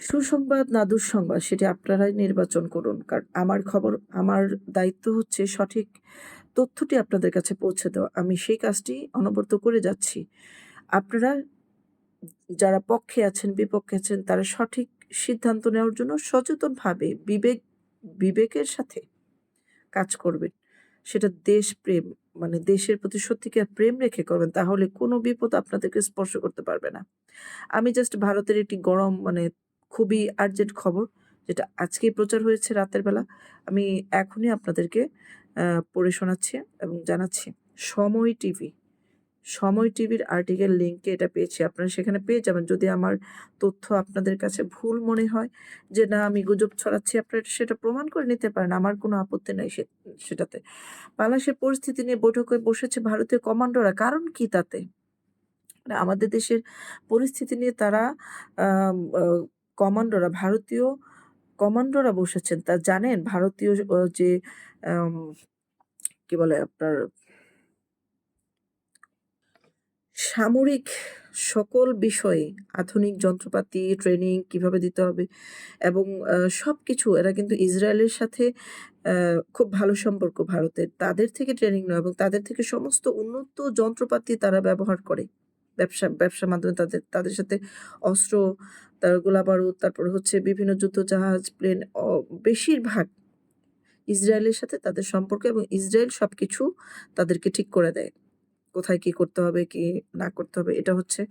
সুসংবাদ না দুঃসংবাদ সেটি আপনারাই নির্বাচন করুন। কারণ আমার খবর আমার দায়িত্ব হচ্ছে সঠিক তথ্যটি আপনাদের কাছে পৌঁছে দেওয়া। আমি সেই কাজটি অনবরত করে যাচ্ছি। আপনারা যারা পক্ষে আছেন, বিপক্ষে আছেন তারা সঠিক সিদ্ধান্ত নেওয়ার জন্য সচেতনভাবে বিবেক বিবেকের সাথে কাজ করবেন। সেটা দেশ প্রেম মানে দেশের প্রতি সত্যিকার প্রেম রেখে করবেন। তাহলে কোনো বিপদ আপনাদেরকে স্পর্শ করতে পারবে না। আমি জাস্ট ভারতের একটি গরম মানে খুবই আর্জেন্ট খবর যেটা আজকেই প্রচার হয়েছে রাতের বেলা। আমি এখনই আপনাদেরকে পড়ে শোনাচ্ছি এবং জানাচ্ছি। সময় টিভি, সময় টিভির আর্টিকেল লিঙ্কে এটা পেয়েছি। আপনারা সেখানে পেয়ে যাবেন। যদি আমার তথ্য আপনাদের কাছে ভুল মনে হয় যে না আমি গুজব ছড়াচ্ছি আপনারা সেটা প্রমাণ করে নিতে পারেন। আমার কোনো আপত্তি নাই সেটাতে। বাংলাদেশের পরিস্থিতি নিয়ে বৈঠকে বসেছে ভারতীয় কমান্ডোরা। কারণ কি তাতে? মানে আমাদের দেশের পরিস্থিতি নিয়ে তারা কমান্ডোরা ভারতীয় কমান্ডোরা বসেছেন। তা জানেন ভারতীয় যে কি বলে আপনার সামরিক সকল বিষয়ে আধুনিক যন্ত্রপাতি, ট্রেনিং কীভাবে দিতে হবে এবং সব কিছু এরা কিন্তু ইসরায়েলের সাথে খুব ভালো সম্পর্ক ভারতের। তাদের থেকে ট্রেনিং নেওয়া এবং তাদের থেকে সমস্ত উন্নত যন্ত্রপাতি তারা ব্যবহার করে। ব্যবসা ব্যবসার মাধ্যমে তাদের তাদের সাথে অস্ত্র, তার গোলাবারুদ, তারপর হচ্ছে বিভিন্ন যুদ্ধ জাহাজ প্লেন বেশিরভাগ ইসরায়েলের সাথে তাদের সম্পর্ক এবং ইসরায়েল সব কিছু তাদেরকে ঠিক করে দেয়। কোথায় কি করতে হবে, কি না করতে হবে এটা হচ্ছে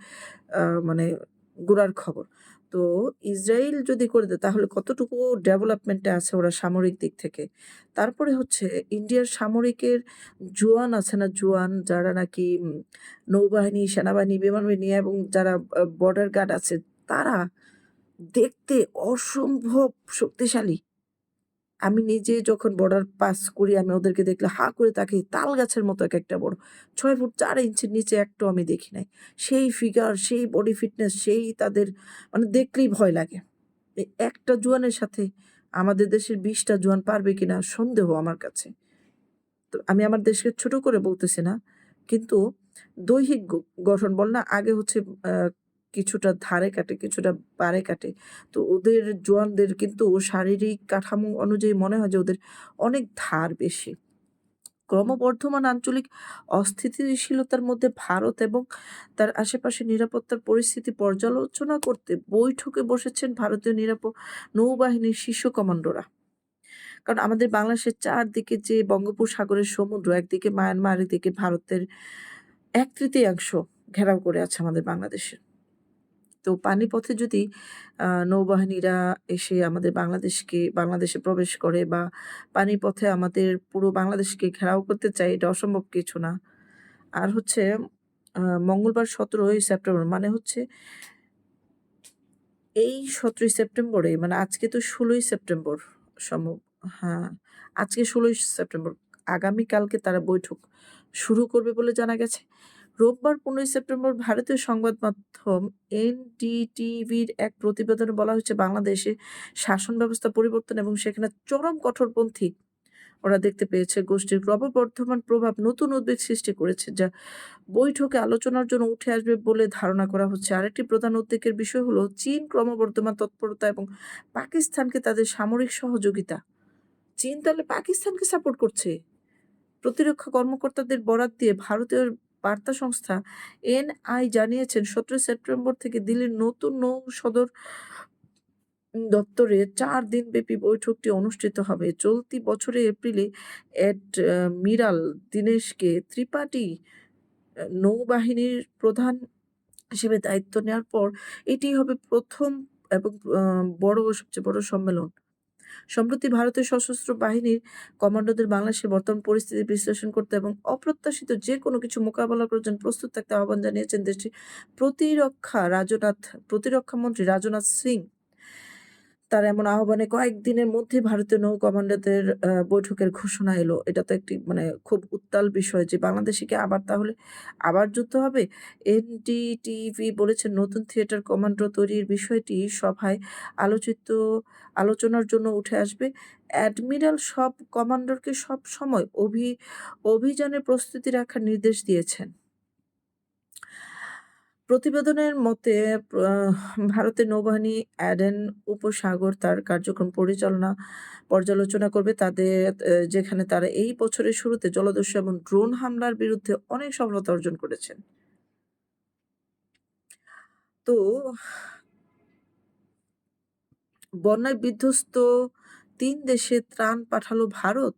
মানে গোড়ার খবর। তো ইসরায়েল যদি করে দেয় তাহলে কতটুকু ডেভেলপমেন্টে আছে ওরা সামরিক দিক থেকে। তারপরে হচ্ছে ইন্ডিয়ার সামরিকের জোয়ান আছে না জোয়ান যারা নাকি নৌবাহিনী, সেনাবাহিনী, বিমান বাহিনী এবং যারা বর্ডার গার্ড আছে তারা দেখতে অসম্ভব শক্তিশালী। আমি নিজে যখন বর্ডার পাস করি আমি ওদেরকে দেখলে হা করে তাকে তাল গাছের মতো এক একটা বড়। ছয় ফুট চার ইঞ্চির নিচে একটাও আমি দেখি নাই। সেই ফিগার, সেই বডি ফিটনেস, সেই তাদের মানে দেখলেই ভয় লাগে। একটা জোয়ানের সাথে আমাদের দেশের ২০ টা জওয়ান পারবে কিনা সন্দেহ আমার কাছে। তো আমি আমার দেশকে ছোট করে বলতেছি না। কিন্তু দৈহিক গঠন বল না আগে হচ্ছে কিছুটা ধারে কাটে, কিছুটা বাড়ে কাটে। তো ওদের জোয়ানদের কিন্তু শারীরিক কাঠামো অনুযায়ী মনে হয় যে ওদের অনেক ধার বেশি। ক্রমবর্ধমান আঞ্চলিক অস্থিতিশীলতার মধ্যে ভারত এবং তার আশেপাশে নিরাপত্তার পরিস্থিতি পর্যালোচনা করতে বৈঠকে বসেছেন ভারতীয় নিরাপ নৌবাহিনীর শীর্ষ কমান্ডোরা। কারণ আমাদের বাংলাদেশের চারদিকে যে বঙ্গোপসাগরের সমুদ্র, একদিকে মায়ানমার, একদিকে ভারতের ১/৩ ঘেরাও করে আছে আমাদের বাংলাদেশের। তো পানিপথে যদি নৌবাহিনীরা এসে আমাদের বাংলাদেশকে বাংলাদেশে প্রবেশ করে বা পানিপথে আমাদের পুরো বাংলাদেশকে ঘেরাও করতে চায় এটা অসম্ভব কিছু না। আর হচ্ছে মঙ্গলবার ১৭ই সেপ্টেম্বর মানে হচ্ছে এই ১৭ই সেপ্টেম্বরে মানে আজকে তো ১৬ই সেপ্টেম্বর সম্ভব হ্যাঁ, আজকে ১৬ই সেপ্টেম্বর। আগামীকালকে তারা বৈঠক শুরু করবে বলে জানা গেছে। রোববার ১৫ই সেপ্টেম্বর ভারতীয় সংবাদ মাধ্যম এনডিটিভির এক প্রতিবেদনে বলা হয়েছে, বাংলাদেশে শাসন ব্যবস্থা পরিবর্তন এবং সেখানে চরম কঠোরপন্থী ওরা দেখতে পেয়েছে গোষ্ঠীর ক্রমবর্ধমান প্রভাব নতুন উদ্বেগ সৃষ্টি করেছে, যা বৈঠকে আলোচনার জন্য উঠে আসবে বলে ধারণা করা হচ্ছে। আরেকটি প্রধান উদ্বেগের বিষয় হলো, চীন ক্রমবর্ধমান তৎপরতা এবং পাকিস্তানকে তাদের সামরিক সহযোগিতা। চীন তাহলে পাকিস্তানকে সাপোর্ট করছে। প্রতিরক্ষা কর্মকর্তাদের বরাত দিয়ে ভারতীয় বার্তা সংস্থা এনআই জানিয়েছেন ১৭ সেপ্টেম্বর থেকে দিল্লির নতুন নৌ সদর দপ্তরে ৪ দিনব্যাপী বৈঠকটি অনুষ্ঠিত হবে। চলতি বছরে এপ্রিলে অ্যাডমিরাল দীনেশকে ত্রিপাঠী নৌবাহিনীর প্রধান হিসেবে দায়িত্ব নেওয়ার পর এটিই হবে প্রথম এবং বড় সবচেয়ে বড় সম্মেলন। সম্প্রতি ভারতের সশস্ত্র বাহিনীর কমান্ডোদের বাংলাদেশের বর্তমান পরিস্থিতি বিশ্লেষণ করতে এবং অপ্রত্যাশিত যে কোনো কিছু মোকাবেলা করার জন্য প্রস্তুত থাকতে আহ্বান জানিয়েছেন দেশটির প্রতিরক্ষা রাজনাথ, প্রতিরক্ষা মন্ত্রী রাজনাথ সিং। তার এমন আহ্বানে কয়েকদিনের মধ্যে ভারতীয় নৌ কমান্ডোদের আ বৈঠকের ঘোষণা এলো। এটা তো একটি মানে খুব উত্তাল বিষয় যে বাংলাদেশে কি আবার তাহলে আবার যুদ্ধ হবে? এনডিটিভি বলেছে নতুন থিয়েটার কমান্ডো তৈরির বিষয়টি সভায় আলোচিত, আলোচনার জন্য উঠে আসবে। অ্যাডমিরাল সব কমান্ডোরকে সবসময় অভি, অভিযানের প্রস্তুতি রাখার নির্দেশ দিয়েছেন। প্রতিবেদনের মতে ভারতের নৌবাহিনী অ্যাডেন উপসাগর তার কার্যক্রম পরিচালনা, পর্যালোচনা করবে। তাদের যেখানে তারা এই বছরের শুরুতে জলদস্যু এবং ড্রোন হামলার বিরুদ্ধে অনেক সফলতা অর্জন করেছেন। তো, বন্যায় বিধ্বস্ত তিন দেশে ত্রাণ পাঠালো ভারত।